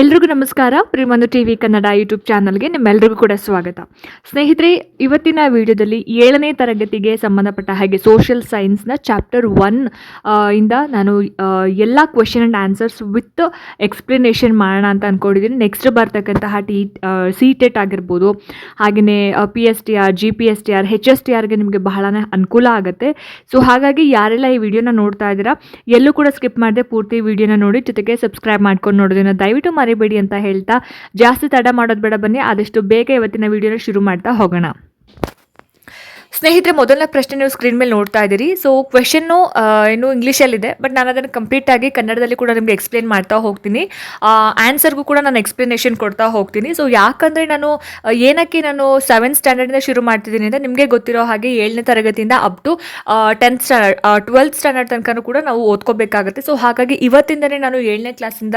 ಎಲ್ರಿಗೂ ನಮಸ್ಕಾರ. ಪ್ರೇಮಂದು ಟಿ ವಿ ಕನ್ನಡ ಯೂಟ್ಯೂಬ್ ಚಾನಲ್ಗೆ ನಿಮ್ಮೆಲ್ಲರಿಗೂ ಕೂಡ ಸ್ವಾಗತ. ಸ್ನೇಹಿತರೆ, ಇವತ್ತಿನ ವಿಡಿಯೋದಲ್ಲಿ ಏಳನೇ ತರಗತಿಗೆ ಸಂಬಂಧಪಟ್ಟ ಹಾಗೆ ಸೋಷಿಯಲ್ ಸೈನ್ಸ್ನ ಚಾಪ್ಟರ್ ಒನ್ ಇಂದ ನಾನು ಎಲ್ಲ question and answers with explanation ಮಾಡೋಣ ಅಂತ ಅಂದ್ಕೊಂಡಿದ್ದೀನಿ ನೆಕ್ಸ್ಟ್ ಬರ್ತಕ್ಕಂತಹ ಟಿ ಸಿ ಟೆಟ್ ಆಗಿರ್ಬೋದು ಹಾಗೆಯೇ P S T R G P S T R H S T ಆರ್ಗೆ ನಿಮಗೆ ಬಹಳನೇ ಅನುಕೂಲ ಆಗುತ್ತೆ. ಸೊ ಹಾಗಾಗಿ ಯಾರೆಲ್ಲ ಈ ವಿಡಿಯೋನ ನೋಡ್ತಾ ಇದ್ದೀರಾ, ಎಲ್ಲೂ ಕೂಡ ಸ್ಕಿಪ್ ಮಾಡದೆ ಪೂರ್ತಿ ವಿಡಿಯೋನ ನೋಡಿ, ಜೊತೆಗೆ ಸಬ್ಸ್ಕ್ರೈಬ್ ಮಾಡ್ಕೊಂಡು ನೋಡೋದನ್ನು ದಯವಿಟ್ಟು ಮರಿಬೇಡಿ ಅಂತ ಹೇಳ್ತಾ ಜಾಸ್ತಿ ತಡ ಮಾಡೋದು ಬೇಡ ಬನ್ನಿ, ಆದಷ್ಟು ಬೇಗ ಇವತ್ತಿನ ವಿಡಿಯೋನ ಶುರು ಮಾಡ್ತಾ ಹೋಗೋಣ. ಸ್ನೇಹಿತರೆ, ಮೊದಲನೇ ಪ್ರಶ್ನೆ ನೀವು ಸ್ಕ್ರೀನ್ ಮೇಲೆ ನೋಡ್ತಾ ಇದ್ದೀರಿ. ಸೊ ಕ್ವೆಶನ್ನು ಏನು ಇಂಗ್ಲೀಷಲ್ಲಿದೆ ಬಟ್ ನಾನು ಅದನ್ನು ಕಂಪ್ಲೀಟಾಗಿ ಕನ್ನಡದಲ್ಲಿ ಕೂಡ ನಿಮಗೆ ಎಕ್ಸ್ಪ್ಲೇನ್ ಮಾಡ್ತಾ ಹೋಗ್ತೀನಿ. ಆನ್ಸರ್ಗೂ ಕೂಡ ನಾನು ಎಕ್ಸ್ಪ್ಲನೇಷನ್ ಕೊಡ್ತಾ ಹೋಗ್ತೀನಿ. ಸೊ ಯಾಕಂದರೆ ನಾನು ಏನಕ್ಕೆ ನಾನು ಸೆವೆಂತ್ ಸ್ಟ್ಯಾಂಡರ್ಡಿಂದ ಶುರು ಮಾಡ್ತಿದ್ದೀನಿ ಅಂದರೆ ನಿಮಗೆ ಗೊತ್ತಿರೋ ಹಾಗೆ ಏಳನೇ ತರಗತಿಯಿಂದ up to tenth standard twelfth standard ತನಕ ಕೂಡ ನಾವು ಓದ್ಕೋಬೇಕಾಗುತ್ತೆ. ಸೊ ಹಾಗಾಗಿ ಇವತ್ತಿಂದನೇ ನಾನು ಏಳನೇ ಕ್ಲಾಸಿಂದ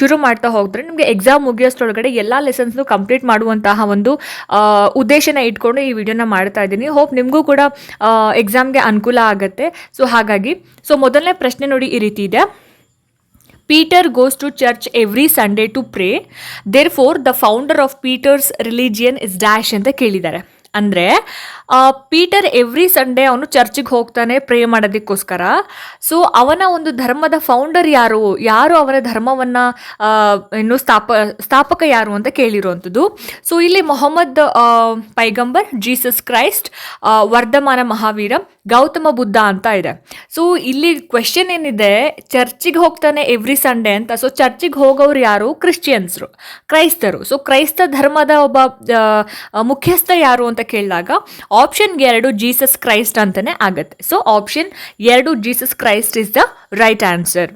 ಶುರು ಮಾಡ್ತಾ ಹೋಗಿದ್ರೆ ನಿಮಗೆ ಎಕ್ಸಾಮ್ ಮುಗಿಯೋಷ್ಟೊಳಗಡೆ ಎಲ್ಲ ಲೆಸನ್ಸ್ನು ಕಂಪ್ಲೀಟ್ ಮಾಡುವಂತಹ ಒಂದು ಉದ್ದೇಶನ ಇಟ್ಕೊಂಡು ಈ ವಿಡಿಯೋನ ಮಾಡ್ತಾ ಇದ್ದೀನಿ. ನಿಮಗೂ ಕೂಡ ಎಕ್ಸಾಮ್ಗೆ ಅನುಕೂಲ ಆಗುತ್ತೆ. ಸೊ ಹಾಗಾಗಿ ಸೊ ಮೊದಲನೇ ಪ್ರಶ್ನೆ ನೋಡಿ ಈ ರೀತಿ ಇದೆ. Peter goes to church every Sunday to pray therefore the founder of Peter's religion is dash ಅಂತ ಕೇಳಿದ್ದಾರೆ. ಅಂದರೆ ಪೀಟರ್ ಎವ್ರಿ ಸಂಡೇ ಅವನು ಚರ್ಚಿಗೆ ಹೋಗ್ತಾನೆ ಪ್ರೇ ಮಾಡೋದಕ್ಕೋಸ್ಕರ. ಸೊ ಅವನ ಒಂದು ಧರ್ಮದ ಫೌಂಡರ್ ಯಾರು? ಯಾರು ಅವನ ಧರ್ಮವನ್ನು ಇನ್ನು ಸ್ಥಾಪ, ಸ್ಥಾಪಕ ಯಾರು ಅಂತ ಕೇಳಿರುವಂಥದ್ದು. ಸೊ ಇಲ್ಲಿ ಮೊಹಮ್ಮದ್ ಪೈಗಂಬರ್ ಜೀಸಸ್ ಕ್ರೈಸ್ಟ್ ವರ್ಧಮಾನ ಮಹಾವೀರ, ಗೌತಮ ಬುದ್ಧ ಅಂತ ಇದೆ. ಸೊ ಇಲ್ಲಿ ಕ್ವೆಶನ್ ಏನಿದೆ? ಚರ್ಚಿಗೆ ಹೋಗ್ತಾನೆ ಎವ್ರಿ ಸಂಡೇ ಅಂತ. ಸೊ ಚರ್ಚಿಗೆ ಹೋಗೋರು ಯಾರು? ಕ್ರಿಶ್ಚಿಯನ್ಸ್ರು ಕ್ರೈಸ್ತರು. ಸೊ ಕ್ರೈಸ್ತ ಧರ್ಮದ ಒಬ್ಬ ಮುಖ್ಯಸ್ಥ ಯಾರು ಅಂತ ಕೇಳಿದಾಗ ಆಪ್ಷನ್ ಎರಡು ಜೀಸಸ್ ಕ್ರೈಸ್ಟ್ ಅಂತಲೇ ಆಗುತ್ತೆ. ಸೊ ಆಪ್ಷನ್ ಎರಡು Jesus Christ is the right answer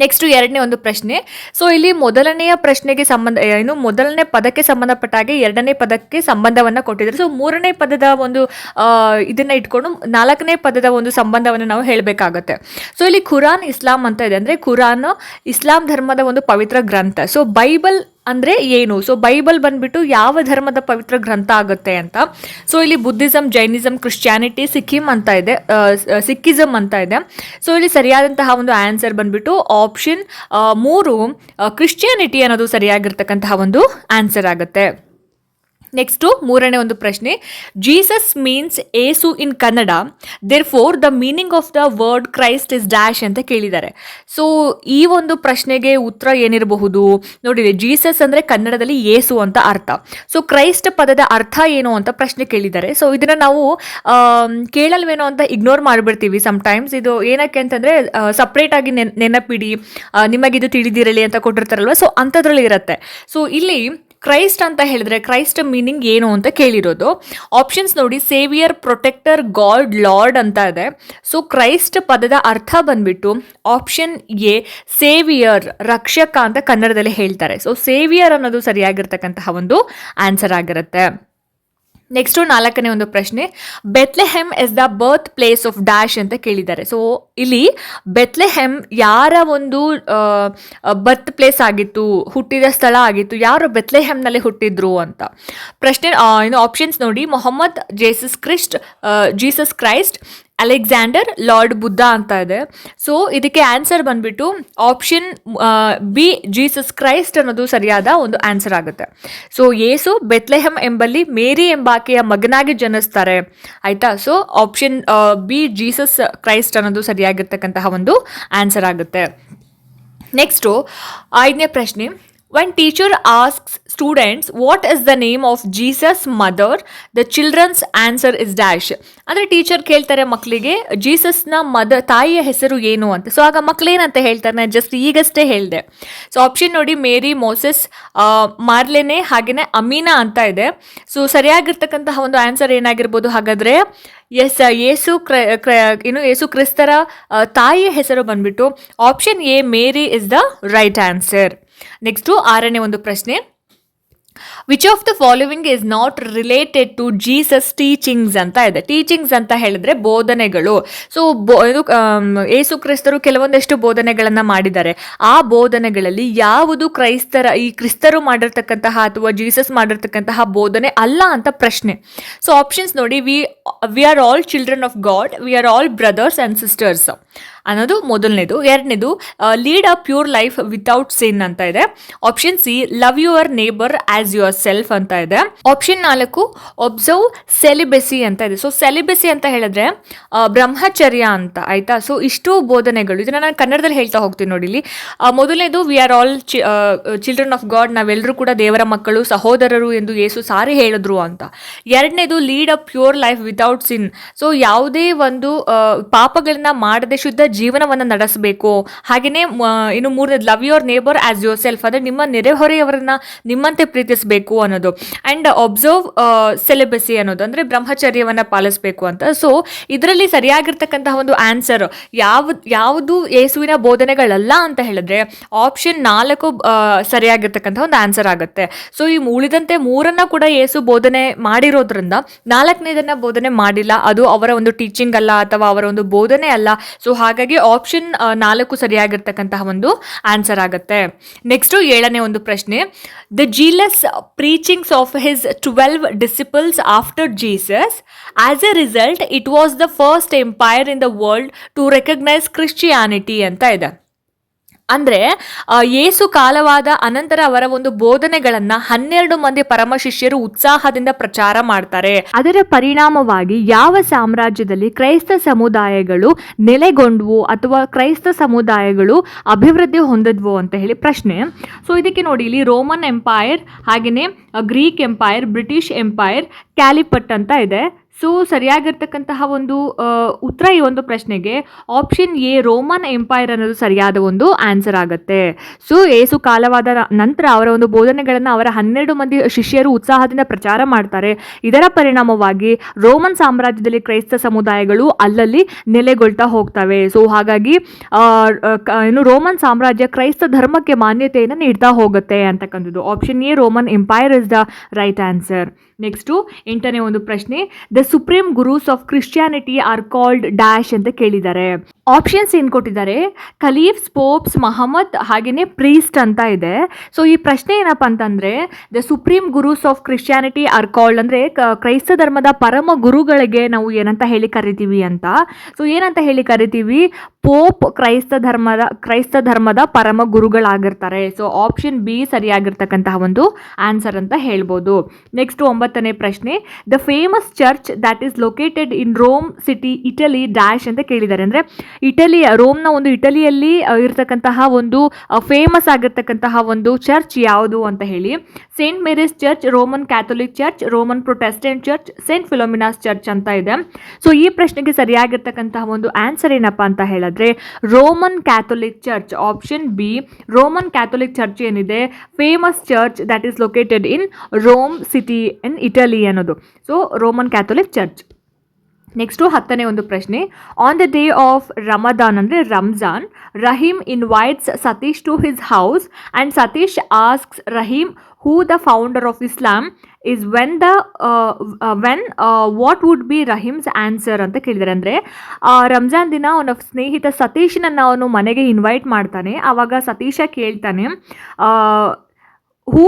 next ಎರಡನೇ ಒಂದು ಪ್ರಶ್ನೆ. ಸೊ ಇಲ್ಲಿ ಮೊದಲನೆಯ ಪ್ರಶ್ನೆಗೆ ಸಂಬಂಧ ಏನು ಮೊದಲನೇ ಪದಕ್ಕೆ ಸಂಬಂಧಪಟ್ಟ ಹಾಗೆ ಎರಡನೇ ಪದಕ್ಕೆ ಸಂಬಂಧವನ್ನು ಕೊಟ್ಟಿದ್ದಾರೆ. ಸೊ ಮೂರನೇ ಪದದ ಒಂದು ಇದನ್ನ ಇಟ್ಕೊಂಡು ನಾಲ್ಕನೇ ಪದದ ಒಂದು ಸಂಬಂಧವನ್ನು ನಾವು ಹೇಳಬೇಕಾಗತ್ತೆ. ಸೊ ಇಲ್ಲಿ ಖುರಾನ್ ಇಸ್ಲಾಂ ಅಂತ ಇದೆ ಅಂದರೆ ಖುರಾನ್ ಇಸ್ಲಾಂ ಧರ್ಮದ ಒಂದು ಪವಿತ್ರ ಗ್ರಂಥ. ಸೊ ಬೈಬಲ್ ಅಂದರೆ ಏನು? ಸೊ ಬೈಬಲ್ ಬಂದ್ಬಿಟ್ಟು ಯಾವ ಧರ್ಮದ ಪವಿತ್ರ ಗ್ರಂಥ ಆಗುತ್ತೆ ಅಂತ. ಸೊ ಇಲ್ಲಿ ಬುದ್ಧಿಸಮ್ ಜೈನಿಸಮ್ ಕ್ರಿಶ್ಚಿಯಾನಿಟಿ ಸಿಕ್ಕಿಮ್ ಅಂತ ಇದೆ. ಸಿಕ್ಕಿಸಮ್ ಅಂತ ಇದೆ. ಸೊ ಇಲ್ಲಿ ಸರಿಯಾದಂತಹ ಒಂದು ಆನ್ಸರ್ ಬಂದ್ಬಿಟ್ಟು ಆಪ್ಷನ್ ಮೂರು ಕ್ರಿಶ್ಚಿಯಾನಿಟಿ ಅನ್ನೋದು ಸರಿಯಾಗಿರ್ತಕ್ಕಂತಹ ಒಂದು ಆನ್ಸರ್ ಆಗುತ್ತೆ. ನೆಕ್ಸ್ಟು ಮೂರನೇ ಒಂದು ಪ್ರಶ್ನೆ Jesus means Yesu in Kannada therefore the meaning of the word Christ is dash ಅಂತ ಕೇಳಿದ್ದಾರೆ. ಸೊ ಈ ಒಂದು ಪ್ರಶ್ನೆಗೆ ಉತ್ತರ ಏನಿರಬಹುದು? ನೋಡಿದೆ ಜೀಸಸ್ ಅಂದರೆ ಕನ್ನಡದಲ್ಲಿ ಏಸು ಅಂತ ಅರ್ಥ. ಸೊ ಕ್ರೈಸ್ಟ್ ಪದದ ಅರ್ಥ ಏನು ಅಂತ ಪ್ರಶ್ನೆ ಕೇಳಿದ್ದಾರೆ. ಸೊ ಇದನ್ನು ನಾವು ಕೇಳಲ್ವೇನೋ ಅಂತ ಇಗ್ನೋರ್ ಮಾಡಿಬಿಡ್ತೀವಿ ಸಮ್ಟೈಮ್ಸ್ ಇದು ಏನಕ್ಕೆ ಅಂತಂದರೆ ಸಪ್ರೇಟಾಗಿ ನೆನ್, ನೆನಪಿಡಿ ನಿಮಗಿದು ತಿಳಿದಿರಲಿ ಅಂತ ಕೊಟ್ಟಿರ್ತಾರಲ್ವ? ಸೊ ಅಂಥದ್ರಲ್ಲಿ ಇರುತ್ತೆ. ಸೊ ಇಲ್ಲಿ ಕ್ರೈಸ್ಟ್ ಅಂತ ಹೇಳಿದ್ರೆ ಕ್ರೈಸ್ಟ್ ಮೀನಿಂಗ್ ಏನು ಅಂತ ಕೇಳಿರೋದು. ಆಪ್ಷನ್ಸ್ ನೋಡಿ ಸೇವಿಯರ್ ಪ್ರೊಟೆಕ್ಟರ್ ಗಾಡ್ ಲಾರ್ಡ್ ಅಂತ ಇದೆ. ಸೊ ಕ್ರೈಸ್ಟ್ ಪದದ ಅರ್ಥ ಬಂದ್ಬಿಟ್ಟು ಆಪ್ಷನ್ ಎ ಸೇವಿಯರ್ ರಕ್ಷಕ ಅಂತ ಕನ್ನಡದಲ್ಲಿ ಹೇಳ್ತಾರೆ. ಸೊ ಸೇವಿಯರ್ ಅನ್ನೋದು ಸರಿಯಾಗಿರ್ತಕ್ಕಂತಹ ಒಂದು ಆನ್ಸರ್ ಆಗಿರುತ್ತೆ. ನೆಕ್ಸ್ಟು ನಾಲ್ಕನೇ ಒಂದು ಪ್ರಶ್ನೆ Bethlehem is the birth place of dash ಅಂತ ಕೇಳಿದ್ದಾರೆ. ಸೊ ಇಲ್ಲಿ ಬೆತ್ಲೆಹೆಮ್ ಯಾರ ಒಂದು ಬರ್ತ್ ಪ್ಲೇಸ್ ಆಗಿತ್ತು, ಹುಟ್ಟಿದ ಸ್ಥಳ ಆಗಿತ್ತು, ಯಾರು ಬೆತ್ಲೆಹೆಮ್ನಲ್ಲಿ ಹುಟ್ಟಿದ್ರು ಅಂತ? ಪ್ರಶ್ನೆ ಏನು ಆಪ್ಷನ್ಸ್ ನೋಡಿ. Mohammad Jesus Christ Jesus Christ Alexander Lord Buddha ಅಂತ ಇದೆ. ಸೊ ಇದಕ್ಕೆ ಆನ್ಸರ್ ಬಂದ್ಬಿಟ್ಟು ಆಪ್ಷನ್ ಬಿ ಜೀಸಸ್ ಕ್ರೈಸ್ಟ್ ಅನ್ನೋದು ಸರಿಯಾದ ಒಂದು ಆನ್ಸರ್ ಆಗುತ್ತೆ. ಸೊ ಯೇಸು ಬೆತ್ಲೆಹಮ್ ಎಂಬಲ್ಲಿ ಮೇರಿ ಎಂಬಾಕೆಯ ಮಗನಾಗಿ ಜನಿಸ್ತಾರೆ. ಆಯಿತಾ? So option B Jesus Christ ಅನ್ನೋದು ಸರಿಯಾಗಿರ್ತಕ್ಕಂತಹ ಒಂದು ಆನ್ಸರ್ ಆಗುತ್ತೆ. ನೆಕ್ಸ್ಟು ಐದನೇ ಪ್ರಶ್ನೆ. When teacher asks students what is the name of Jesus mother the children's answer is dash ಅಂದರೆ ಟೀಚರ್ ಕೇಳ್ತಾರೆ ಮಕ್ಕಳಿಗೆ ಜೀಸಸ್ನ ಮದರ್ ತಾಯಿಯ ಹೆಸರು ಏನು? ಅಂತ. ಸೊ ಆಗ ಮಕ್ಕಳೇನಂತ ಹೇಳ್ತಾರೆ, ನಾನು ಜಸ್ಟ್ ಈಗಷ್ಟೇ ಹೇಳಿದೆ. ಸೊ ಆಪ್ಷನ್ ನೋಡಿ ಮೇರಿ, ಮೋಸಸ್ ಮಾರ್ಲೆನೆ ಹಾಗೆಯೇ ಅಮೀನಾ ಅಂತ ಇದೆ. ಸೊ ಸರಿಯಾಗಿರ್ತಕ್ಕಂತಹ ಒಂದು ಆನ್ಸರ್ ಏನಾಗಿರ್ಬೋದು? ಹಾಗಾದರೆ ಎಸ್ ಯೇಸು ಕ್ರ ಏನು ಯೇಸು ಕ್ರಿಸ್ತರ ತಾಯಿಯ ಹೆಸರು ಬಂದ್ಬಿಟ್ಟು option A Mary is the right answer next ಆರನೇ ಒಂದು ಪ್ರಶ್ನೆ. Which of the following is not related to Jesus teachings ಅಂತ ಇದೆ. ಟೀಚಿಂಗ್ಸ್ ಅಂತ ಹೇಳಿದ್ರೆ ಬೋಧನೆಗಳು. ಸೊ ಇದು ಏಸು ಕ್ರಿಸ್ತರು ಕೆಲವೊಂದಷ್ಟು ಬೋಧನೆಗಳನ್ನು ಮಾಡಿದ್ದಾರೆ. ಆ ಬೋಧನೆಗಳಲ್ಲಿ ಯಾವುದು ಕ್ರೈಸ್ತರ, ಈ ಕ್ರಿಸ್ತರು ಮಾಡಿರ್ತಕ್ಕಂತಹ ಅಥವಾ ಜೀಸಸ್ ಮಾಡಿರ್ತಕ್ಕಂತಹ ಬೋಧನೆ ಅಲ್ಲ ಅಂತ ಪ್ರಶ್ನೆ. ಸೊ ಆಪ್ಷನ್ಸ್ ನೋಡಿ we we are all children of God we are all brothers and sisters ಅನ್ನೋದು ಮೊದಲನೇದು. ಎರಡನೇದು lead a pure life without sin ಅಂತ ಇದೆ. Option C love your neighbour as yourself ಅಂತ ಇದೆ. ಆಪ್ಷನ್ ನಾಲ್ಕು ಒಬ್ಸರ್ವ್ ಸೆಲಿಬೆಸಿ ಅಂತ ಇದೆ. ಸೊ ಸೆಲಿಬೆಸಿ ಅಂತ ಹೇಳಿದ್ರೆ ಬ್ರಹ್ಮಚರ್ಯ ಅಂತ, ಆಯ್ತಾ? ಸೊ ಇಷ್ಟು ಬೋಧನೆಗಳು. ಇದನ್ನ ನಾನು ಕನ್ನಡದಲ್ಲಿ ಹೇಳ್ತಾ ಹೋಗ್ತೀನಿ ನೋಡಿ ಇಲ್ಲಿ. ಮೊದಲನೇದು we are all children of God ನಾವೆಲ್ಲರೂ ಕೂಡ ದೇವರ ಮಕ್ಕಳು, ಸಹೋದರರು ಎಂದು ಯೇಸು ಸಾರಿ ಹೇಳಿದ್ರು ಅಂತ. ಎರಡನೇದು lead a pure life without sin so ಯಾವುದೇ ಒಂದು ಪಾಪಗಳನ್ನ ಮಾಡದೆ ಶುದ್ಧ ಜೀವನವನ್ನು ನಡೆಸಬೇಕು. ಹಾಗೆಯೇ ಇನ್ನು ಮೂರನೇದು love your neighbour as yourself ಅಂದರೆ ನಿಮ್ಮ ನೆರೆಹೊರೆಯವರನ್ನ ನಿಮ್ಮಂತೆ ಪ್ರೀತಿಸಬೇಕು ಅನ್ನೋದು. ಆ್ಯಂಡ್ ಒಬ್ಸರ್ವ್ ಸೆಲೆಬಸಿ ಅನ್ನೋದು ಅಂದರೆ ಬ್ರಹ್ಮಚರ್ಯವನ್ನು ಪಾಲಿಸಬೇಕು ಅಂತ. ಸೊ ಇದರಲ್ಲಿ ಸರಿಯಾಗಿರ್ತಕ್ಕಂತಹ ಒಂದು ಆನ್ಸರ್ ಯಾವ ಯಾವುದು ಯೇಸುವಿನ ಬೋಧನೆಗಳಲ್ಲ ಅಂತ ಹೇಳಿದ್ರೆ ಆಪ್ಷನ್ ನಾಲ್ಕು ಸರಿಯಾಗಿರ್ತಕ್ಕಂಥ ಒಂದು ಆನ್ಸರ್ ಆಗುತ್ತೆ. ಸೊ ಈ ಉಳಿದಂತೆ ಮೂರನ್ನ ಕೂಡ ಯೇಸು ಬೋಧನೆ ಮಾಡಿರೋದ್ರಿಂದ ನಾಲ್ಕನೇದನ್ನ ಬೋಧನೆ ಮಾಡಿಲ್ಲ. ಅದು ಅವರ ಒಂದು ಟೀಚಿಂಗ್ ಅಲ್ಲ ಅಥವಾ ಅವರ ಒಂದು ಬೋಧನೆ ಅಲ್ಲ. ಸೊ ಹಾಗಾಗಿ ಆಪ್ಷನ್ ನಾಲ್ಕು ಸರಿಯಾಗಿರ್ತಕ್ಕಂತಹ ಒಂದು ಆನ್ಸರ್ ಆಗುತ್ತೆ. ನೆಕ್ಸ್ಟು ಏಳನೇ ಒಂದು ಪ್ರಶ್ನೆ. The zealous preachings of his twelve disciples after Jesus as a result it was the first empire in the world to recognize Christianity ಅಂತ ಇದೆ. ಅಂದ್ರೆ ಯೇಸು ಕಾಲವಾದ ಅನಂತರ ಅವರ ಒಂದು ಬೋಧನೆಗಳನ್ನ ಹನ್ನೆರಡು ಮಂದಿ ಪರಮ ಶಿಷ್ಯರು ಉತ್ಸಾಹದಿಂದ ಪ್ರಚಾರ ಮಾಡ್ತಾರೆ. ಅದರ ಪರಿಣಾಮವಾಗಿ ಯಾವ ಸಾಮ್ರಾಜ್ಯದಲ್ಲಿ ಕ್ರೈಸ್ತ ಸಮುದಾಯಗಳು ನೆಲೆಗೊಂಡ್ವು ಅಥವಾ ಕ್ರೈಸ್ತ ಸಮುದಾಯಗಳು ಅಭಿವೃದ್ಧಿ ಹೊಂದಿದ್ವು ಅಂತ ಹೇಳಿ ಪ್ರಶ್ನೆ. ಸೊ ಇದಕ್ಕೆ ನೋಡಿ, ಇಲ್ಲಿ ರೋಮನ್ ಎಂಪೈರ್ ಹಾಗೆಯೇ Greek empire, British empire, caliphate ಅಂತ ಇದೆ. ಸೊ ಸರಿಯಾಗಿರ್ತಕ್ಕಂತಹ ಒಂದು ಉತ್ತರ ಈ ಒಂದು ಪ್ರಶ್ನೆಗೆ ಆಪ್ಷನ್ ಎ ರೋಮನ್ ಎಂಪೈರ್ ಅನ್ನೋದು ಸರಿಯಾದ ಒಂದು ಆನ್ಸರ್ ಆಗುತ್ತೆ. ಸೊ ಏಸು ಕಾಲವಾದ ನಂತರ ಅವರ ಒಂದು ಬೋಧನೆಗಳನ್ನು ಅವರ ಹನ್ನೆರಡು ಮಂದಿ ಶಿಷ್ಯರು ಉತ್ಸಾಹದಿಂದ ಪ್ರಚಾರ ಮಾಡ್ತಾರೆ. ಇದರ ಪರಿಣಾಮವಾಗಿ ರೋಮನ್ ಸಾಮ್ರಾಜ್ಯದಲ್ಲಿ ಕ್ರೈಸ್ತ ಸಮುದಾಯಗಳು ಅಲ್ಲಲ್ಲಿ ನೆಲೆಗೊಳ್ತಾ ಹೋಗ್ತವೆ. ಸೊ ಹಾಗಾಗಿ ಏನು ರೋಮನ್ ಸಾಮ್ರಾಜ್ಯ ಕ್ರೈಸ್ತ ಧರ್ಮಕ್ಕೆ ಮಾನ್ಯತೆಯನ್ನು ನೀಡ್ತಾ ಹೋಗುತ್ತೆ ಅಂತಕ್ಕಂಥದ್ದು. Option A Roman empire is the right answer next ಎಂಟನೇ ಒಂದು ಪ್ರಶ್ನೆ the supreme gurus of Christianity are called dash ಅಂತ ಕೇಳಿದ್ದಾರೆ. ಆಪ್ಷನ್ಸ್ ಏನು ಕೊಟ್ಟಿದ್ದಾರೆ? ಖಲೀಫ್ಸ್, ಪೋಪ್ಸ್, ಮಹಮ್ಮದ್ ಹಾಗೆಯೇ ಪ್ರೀಸ್ಟ್ ಅಂತ ಇದೆ. ಸೊ ಈ ಪ್ರಶ್ನೆ ಏನಪ್ಪ ಅಂತಂದರೆ the supreme gurus of Christianity are called ಅಂದರೆ ಕ್ರೈಸ್ತ ಧರ್ಮದ ಪರಮ ಗುರುಗಳಿಗೆ ನಾವು ಏನಂತ ಹೇಳಿ ಕರಿತೀವಿ ಅಂತ. ಸೊ ಏನಂತ ಹೇಳಿ ಕರಿತೀವಿ? ಪೋಪ್ ಕ್ರೈಸ್ತ ಧರ್ಮದ ಕ್ರೈಸ್ತ ಧರ್ಮದ ಪರಮ ಗುರುಗಳಾಗಿರ್ತಾರೆ. ಸೊ ಆಪ್ಷನ್ ಬಿ ಸರಿಯಾಗಿರ್ತಕ್ಕಂತಹ ಒಂದು ಆನ್ಸರ್ ಅಂತ ಹೇಳ್ಬೋದು. ನೆಕ್ಸ್ಟ್ ಒಂಬತ್ತನೇ ಪ್ರಶ್ನೆ the famous church that is located in Rome city Italy dash ಅಂತ ಕೇಳಿದ್ದಾರೆ. ಅಂದರೆ ಇಟಲಿ ರೋಮ್ನ ಒಂದು ಇಟಲಿಯಲ್ಲಿ ಇರತಕ್ಕಂತಹ ಒಂದು ಫೇಮಸ್ ಆಗಿರ್ತಕ್ಕಂತಹ ಒಂದು ಚರ್ಚ್ ಯಾವುದು ಅಂತ ಹೇಳಿ. Saint Mary's church Roman Catholic church Roman Protestant church Saint Philomena's church ಅಂತ ಇದೆ. ಸೊ ಈ ಪ್ರಶ್ನೆಗೆ ಸರಿಯಾಗಿರ್ತಕ್ಕಂತಹ ಒಂದು ಆನ್ಸರ್ ಏನಪ್ಪ ಅಂತ ಹೇಳಿದ್ರೆ Roman Catholic church option B Roman Catholic church ಏನಿದೆ? Famous church that is located in Rome city in Italy ಅನ್ನೋದು. So Roman Catholic church next ಹತ್ತನೇ ಒಂದು ಪ್ರಶ್ನೆ on the day of Ramadan ಅಂದರೆ Ramzan Rahim invites Satish to his house and Satish asks Rahim who the founder of Islam is when the when what would be Rahim's answer ಅಂತ ಕೇಳಿದ್ದಾರೆ. ಅಂದರೆ ರಂಜಾನ್ ದಿನ ಅವನ ಸ್ನೇಹಿತ ಸತೀಶ್ನನ್ನು ಅವನು ಮನೆಗೆ ಇನ್ವೈಟ್ ಮಾಡ್ತಾನೆ. ಆವಾಗ ಸತೀಶ ಕೇಳ್ತಾನೆ who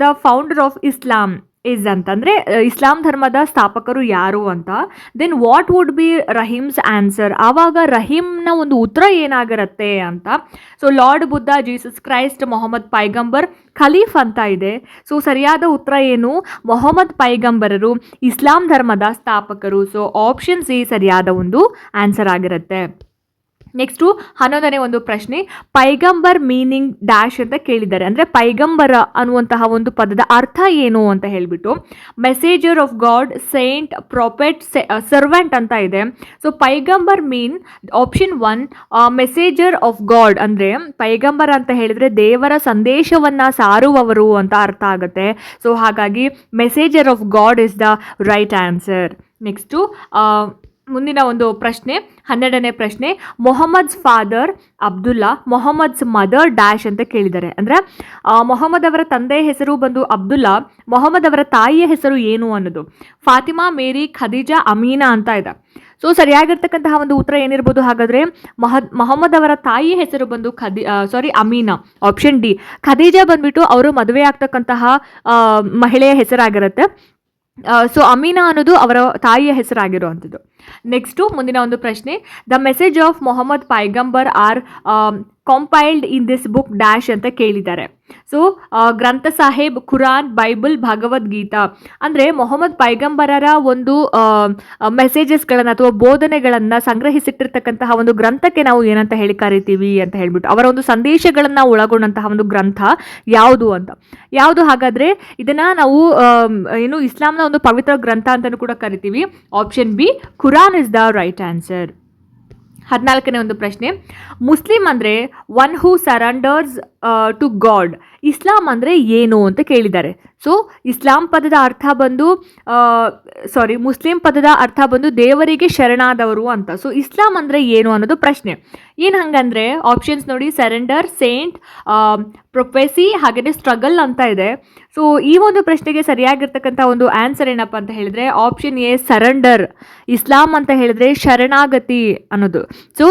the founder of Islam is ಅಂತಂದರೆ ಇಸ್ಲಾಂ ಧರ್ಮದ ಸ್ಥಾಪಕರು ಯಾರು ಅಂತ then what would be Rahim's answer ಆವಾಗ ರಹೀಮ್ನ ಒಂದು ಉತ್ತರ ಏನಾಗಿರುತ್ತೆ ಅಂತ. So Lord Buddha Jesus Christ Mohammad Paigambar caliph ಅಂತ ಇದೆ. ಸೊ ಸರಿಯಾದ ಉತ್ತರ ಏನು? ಮೊಹಮ್ಮದ್ ಪೈಗಂಬರರು ಇಸ್ಲಾಂ ಧರ್ಮದ ಸ್ಥಾಪಕರು. ಸೊ ಆಪ್ಷನ್ ಸಿ ಸರಿಯಾದ ಒಂದು ಆನ್ಸರ್ ಆಗಿರುತ್ತೆ. ನೆಕ್ಸ್ಟು ಹನ್ನೊಂದನೇ ಒಂದು ಪ್ರಶ್ನೆ, ಪೈಗಂಬರ್ ಮೀನಿಂಗ್ ಡ್ಯಾಶ್ ಅಂತ ಕೇಳಿದ್ದಾರೆ. ಅಂದರೆ ಪೈಗಂಬರ ಅನ್ನುವಂತಹ ಒಂದು ಪದದ ಅರ್ಥ ಏನು ಅಂತ ಹೇಳಿಬಿಟ್ಟು messenger of God saint prophet servant ಅಂತ ಇದೆ. So Paigambar mean option one messenger of God ಅಂದರೆ ಪೈಗಂಬರ ಅಂತ ಹೇಳಿದರೆ ದೇವರ ಸಂದೇಶವನ್ನು ಸಾರುವವರು ಅಂತ ಅರ್ಥ ಆಗುತ್ತೆ. ಸೊ ಹಾಗಾಗಿ messenger of God is the right answer next ಮುಂದಿನ ಒಂದು ಪ್ರಶ್ನೆ ಹನ್ನೆರಡನೇ ಪ್ರಶ್ನೆ Mohammad's father Abdullah Mohammad's mother dash ಅಂತ ಕೇಳಿದ್ದಾರೆ. ಅಂದರೆ ಮೊಹಮ್ಮದ್ ಅವರ ತಂದೆ ಹೆಸರು ಬಂದು ಅಬ್ದುಲ್ಲಾ, ಮೊಹಮ್ಮದ್ ಅವರ ತಾಯಿಯ ಹೆಸರು ಏನು ಅನ್ನೋದು. ಫಾತಿಮಾ, ಮೇರಿ, ಖದೀಜಾ, ಅಮೀನಾ ಅಂತ ಇದೆ. ಸೊ, ಸರಿಯಾಗಿರ್ತಕ್ಕಂತಹ ಒಂದು ಉತ್ತರ ಏನಿರ್ಬೋದು? ಹಾಗಾದರೆ ಮಹದ್ ಮೊಹಮ್ಮದ್ ಅವರ ತಾಯಿಯ ಹೆಸರು ಬಂದು ಖದಿ sorry Amina option D Khadija ಬಂದ್ಬಿಟ್ಟು ಅವರು ಮದುವೆ ಆಗ್ತಕ್ಕಂತಹ ಮಹಿಳೆಯ ಹೆಸರಾಗಿರುತ್ತೆ. ಸೊ ಅಮೀನಾ ಅನ್ನೋದು ಅವರ ತಾಯಿಯ ಹೆಸರಾಗಿರುವಂಥದ್ದು. ನೆಕ್ಸ್ಟು ಮುಂದಿನ ಒಂದು ಪ್ರಶ್ನೆ. The message of Mohammad Paigambar are compiled in this book dash ಅಂತ ಕೇಳಿದ್ದಾರೆ. ಸೊ ಗ್ರಂಥ ಸಾಹೇಬ್ ಖುರಾನ್ ಬೈಬಲ್ ಭಗವದ್ಗೀತಾ ಅಂದರೆ ಮೊಹಮ್ಮದ್ ಪೈಗಂಬರರ ಒಂದು ಮೆಸೇಜಸ್ಗಳನ್ನು ಅಥವಾ ಬೋಧನೆಗಳನ್ನು ಸಂಗ್ರಹಿಸಿಟ್ಟಿರ್ತಕ್ಕಂತಹ ಒಂದು ಗ್ರಂಥಕ್ಕೆ ನಾವು ಏನಂತ ಹೇಳಿ ಕರಿತೀವಿ ಅಂತ ಹೇಳ್ಬಿಟ್ಟು, ಅವರ ಒಂದು ಸಂದೇಶಗಳನ್ನು ಒಳಗೊಂಡಂತಹ ಒಂದು ಗ್ರಂಥ ಯಾವುದು ಅಂತ. ಯಾವುದು ಹಾಗಾದರೆ ಇದನ್ನು ನಾವು ಏನು ಇಸ್ಲಾಂನ ಒಂದು ಪವಿತ್ರ ಗ್ರಂಥ ಅಂತಲೂ ಕೂಡ ಕರಿತೀವಿ. Option B Quran is the right answer ಹದಿನಾಲ್ಕನೇ ಒಂದು ಪ್ರಶ್ನೆ ಮುಸ್ಲಿಂ ಅಂದರೆ one who surrenders to God Islam ಅಂದರೆ ಏನು ಅಂತ ಕೇಳಿದ್ದಾರೆ. ಸೊ ಇಸ್ಲಾಂ ಪದದ ಅರ್ಥ ಬಂದು ಸಾರಿ ಮುಸ್ಲಿಂ ಪದದ ಅರ್ಥ ಬಂದು ದೇವರಿಗೆ ಶರಣಾದವರು ಅಂತ. ಸೊ ಇಸ್ಲಾಂ ಅಂದರೆ ಏನು ಅನ್ನೋದು ಪ್ರಶ್ನೆ. ಏನು ಹಂಗಂದರೆ ಆಪ್ಷನ್ಸ್ ನೋಡಿ ಸರೆಂಡರ್ ಸೇಂಟ್ ಪ್ರೊಫೆಸಿ ಹಾಗೆಯೇ ಸ್ಟ್ರಗಲ್ ಅಂತ ಇದೆ. ಸೊ ಈ ಒಂದು ಪ್ರಶ್ನೆಗೆ ಸರಿಯಾಗಿರ್ತಕ್ಕಂಥ ಒಂದು ಆನ್ಸರ್ ಏನಪ್ಪ ಅಂತ ಹೇಳಿದ್ರೆ ಆಪ್ಷನ್ ಎ ಸರೆಂಡರ್ ಇಸ್ಲಾಂ ಅಂತ ಹೇಳಿದ್ರೆ ಶರಣಾಗತಿ ಅನ್ನೋದು. ಸೊ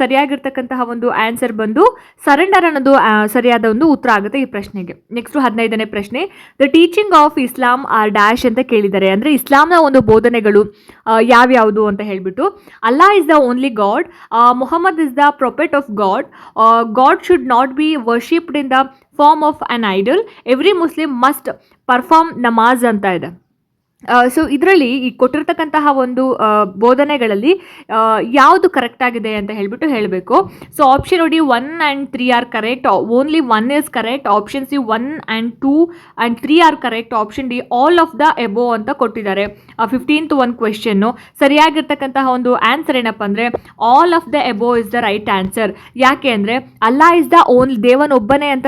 ಸರಿಯಾಗಿರ್ತಕ್ಕಂತಹ ಒಂದು ಆನ್ಸರ್ ಬಂದು ಸರೆಂಡರ್ ಅನ್ನೋದು ಸರಿಯಾದ ಒಂದು ಉತ್ತರ ಆಗುತ್ತೆ. ಈ ಪ್ರಶ್ನೆಗೆ. ನೆಕ್ಸ್ಟ್ ಹದಿನೈದನೇ ಪ್ರಶ್ನೆ the teaching of Islam are dash ಅಂತ ಕೇಳಿದ್ದಾರೆ. ಅಂದರೆ ಇಸ್ಲಾಂನ ಒಂದು ಬೋಧನೆಗಳು ಯಾವ್ಯಾವುದು ಅಂತ ಹೇಳಿಬಿಟ್ಟು Allah is the only God Mohammad is the prophet of God God should not be worshipped in the form of an idol every Muslim must perform namaz ಅಂತ ಇದೆ. ಸೊ ಇದರಲ್ಲಿ ಈ ಕೊಟ್ಟಿರ್ತಕ್ಕಂತಹ ಒಂದು ಬೋಧನೆಗಳಲ್ಲಿ ಯಾವುದು ಕರೆಕ್ಟ್ ಆಗಿದೆ ಅಂತ ಹೇಳ್ಬಿಟ್ಟು ಹೇಳಬೇಕು. ಸೊ ಆಪ್ಷನ್ ನೋಡಿ one and three are correct only one is correct option C one and two and three are correct option D all of the above ಅಂತ ಕೊಟ್ಟಿದ್ದಾರೆ. ಫಿಫ್ಟೀನ್ತ್ ಒಂದು ಕ್ವೆಶನ್ನು ಸರಿಯಾಗಿರ್ತಕ್ಕಂತಹ ಒಂದು ಆನ್ಸರ್ ಏನಪ್ಪ ಅಂದರೆ all of the above is the right answer ಯಾಕೆ ಅಂದರೆ, ಅಲ್ಲಾ is the own ದೇವನೊಬ್ಬನೇ ಅಂತ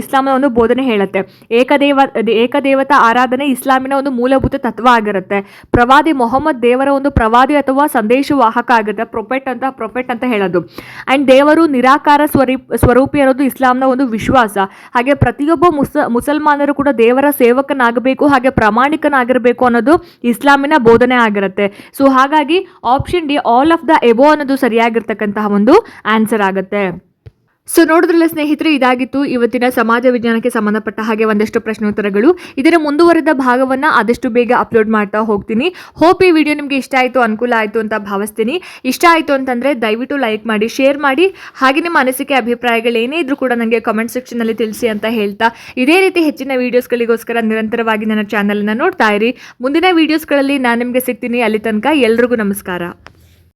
ಇಸ್ಲಾಮ್ನ ಒಂದು ಬೋಧನೆ ಹೇಳುತ್ತೆ. ಏಕದೇವ, ಏಕದೇವತಾ ಆರಾಧನೆ ಇಸ್ಲಾಮಿನ ಒಂದು ಮೂಲಭೂತ ತತ್ವ ಆಗಿರುತ್ತೆ ಪ್ರವಾದಿ ಮೊಹಮ್ಮದ್ ದೇವರ ಒಂದು ಪ್ರವಾದಿ ಅಥವಾ ಸಂದೇಶವಾಹಕ ಆಗುತ್ತೆ ಪ್ರೊಫೆಟ್ ಅಂತ ಪ್ರೊಫೆಟ್ ಅಂತ ಹೇಳೋದು. ಆ್ಯಂಡ್ ದೇವರು ನಿರಾಕಾರ ಸ್ವರೂಪ್ ಸ್ವರೂಪಿ ಅನ್ನೋದು ಇಸ್ಲಾಂನ ಒಂದು ವಿಶ್ವಾಸ. ಹಾಗೆ ಪ್ರತಿಯೊಬ್ಬ ಮುಸ, ಮುಸಲ್ಮಾನರು ಕೂಡ ದೇವರ ಸೇವಕನಾಗಬೇಕು, ಹಾಗೆ ಪ್ರಾಮಾಣಿಕನಾಗಿರಬೇಕು ಅನ್ನೋದು ಇಸ್ಲಾಮಿನ ಬೋಧನೆ ಆಗಿರುತ್ತೆ. ಸೊ ಹಾಗಾಗಿ option D all of the above ಅನ್ನೋದು ಸರಿಯಾಗಿರ್ತಕ್ಕಂತಹ ಒಂದು ಆನ್ಸರ್ ಆಗುತ್ತೆ. ಸೊ ನೋಡಿದ್ರಲ್ಲ ಸ್ನೇಹಿತರೆ, ಇದಾಗಿತ್ತು. ಇವತ್ತಿನ ಸಮಾಜ ವಿಜ್ಞಾನಕ್ಕೆ ಸಂಬಂಧಪಟ್ಟ ಹಾಗೆ ಒಂದಷ್ಟು ಪ್ರಶ್ನೋತ್ತರಗಳು. ಇದರ ಮುಂದುವರೆದ ಭಾಗವನ್ನು ಆದಷ್ಟು ಬೇಗ ಅಪ್ಲೋಡ್ ಮಾಡ್ತಾ ಹೋಗ್ತೀನಿ. ಹೋಪ್ ಈ ವಿಡಿಯೋ ನಿಮಗೆ ಇಷ್ಟ ಆಯಿತು, ಅನುಕೂಲ ಆಯಿತು ಅಂತ ಭಾವಿಸ್ತೀನಿ. ಇಷ್ಟ ಆಯಿತು ಅಂತಂದರೆ ದಯವಿಟ್ಟು ಲೈಕ್ ಮಾಡಿ ಶೇರ್ ಮಾಡಿ. ಹಾಗೆ ನಿಮ್ಮ ಅನಿಸಿಕೆ, ಅಭಿಪ್ರಾಯಗಳು ಏನೇ ಇದ್ರೂ ಕೂಡ ನನಗೆ ಕಮೆಂಟ್ ಸೆಕ್ಷನ್ನಲ್ಲಿ ತಿಳಿಸಿ ಅಂತ ಹೇಳ್ತಾ ಇದೇ ರೀತಿ ಹೆಚ್ಚಿನ ವೀಡಿಯೋಸ್ಗಳಿಗೋಸ್ಕರ ನಿರಂತರವಾಗಿ ನನ್ನ ಚಾನಲನ್ನು ನೋಡ್ತಾ ಇರಿ. ಮುಂದಿನ ವೀಡಿಯೋಸ್ಗಳಲ್ಲಿ ನಾನು ನಿಮಗೆ ಸಿಗ್ತೀನಿ. ಅಲ್ಲಿ ತನಕ ಎಲ್ರಿಗೂ ನಮಸ್ಕಾರ.